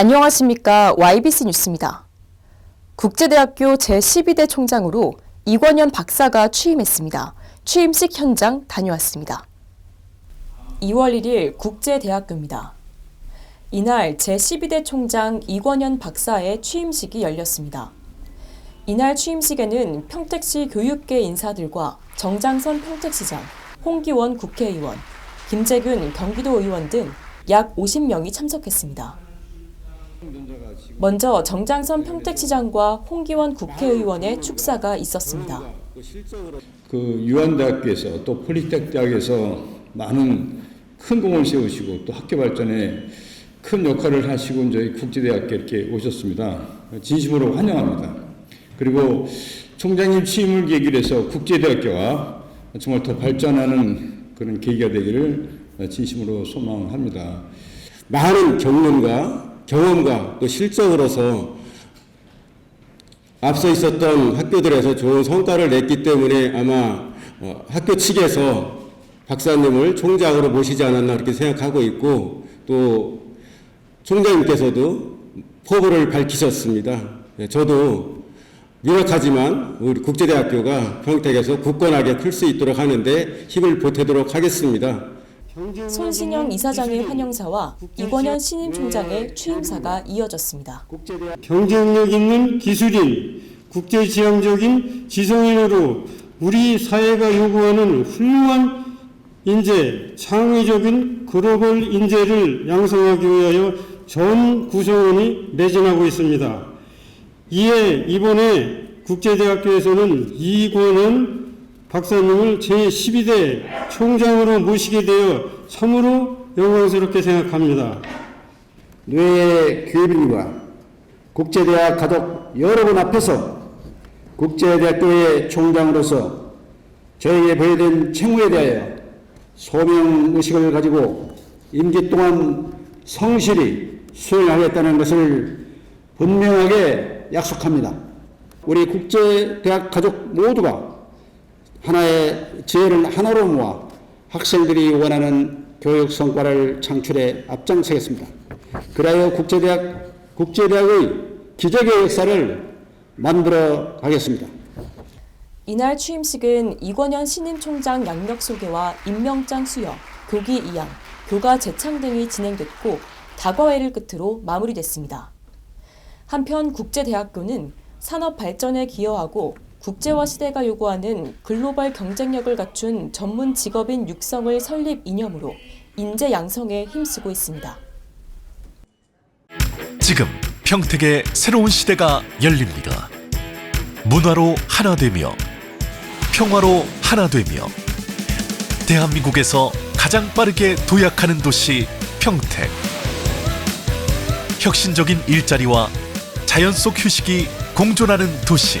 안녕하십니까. YBC 뉴스입니다. 국제대학교 제12대 총장으로 이권현 박사가 취임했습니다. 취임식 현장 다녀왔습니다. 2월 1일 국제대학교입니다. 이날 제12대 총장 이권현 박사의 취임식이 열렸습니다. 이날 취임식에는 평택시 교육계 인사들과 정장선 평택시장, 홍기원 국회의원, 김재균 경기도 의원 등 약 50명이 참석했습니다. 먼저 정장선 평택시장과 홍기원 국회의원의 축사가 있었습니다. 그 유한대학교에서 또 폴리텍 대학에서 많은 큰 공을 세우시고 또 학교 발전에 큰 역할을 하시고 저희 국제대학교 이렇게 오셨습니다. 진심으로 환영합니다. 그리고 총장님 취임을 계기로 해서 국제대학교가 정말 더 발전하는 그런 계기가 되기를 진심으로 소망합니다. 많은 경륜과 경험과 또 실적으로서 앞서 있었던 학교들에서 좋은 성과를 냈기 때문에 아마 어, 학교 측에서 박사님을 총장으로 모시지 않았나 그렇게 생각하고 있고 또 총장님께서도 포부를 밝히셨습니다. 예, 저도 유력하지만 우리 국제대학교가 평택에서 굳건하게 클 수 있도록 하는데 힘을 보태도록 하겠습니다. 손신영 이사장의 환영사와 이권현 신임 총장의 취임사가 이어졌습니다. 경쟁력 있는 기술인, 국제지향적인 지성인으로 우리 사회가 요구하는 훌륭한 인재, 창의적인 글로벌 인재를 양성하기 위하여 전 구성원이 매진하고 있습니다. 이에 이번에 국제대학교에서는 이권은 박사님을 제12대 총장으로 모시게 되어 참으로 영광스럽게 생각합니다. 뇌의 교육인과 국제대학 가족 여러분 앞에서 국제대학교의 총장으로서 저에게 보여준 책무에 대하여 소명의식을 가지고 임기 동안 성실히 수행하겠다는 것을 분명하게 약속합니다. 우리 국제대학 가족 모두가 하나의 지혜를 하나로 모아 학생들이 원하는 교육 성과를 창출해 앞장서겠습니다. 그리하여 국제대학, 국제대학의 기적의 역사를 만들어 가겠습니다. 이날 취임식은 이권현 신임 총장 양력 소개와 임명장 수여, 교기 이양, 교가 재창 등이 진행됐고 다과회를 끝으로 마무리됐습니다. 한편 국제대학교는 산업 발전에 기여하고 국제화 시대가 요구하는 글로벌 경쟁력을 갖춘 전문 직업인 육성을 설립 이념으로 인재 양성에 힘쓰고 있습니다. 지금 평택의 새로운 시대가 열립니다. 문화로 하나 되며 평화로 하나 되며 대한민국에서 가장 빠르게 도약하는 도시 평택. 혁신적인 일자리와 자연 속 휴식이 공존하는 도시.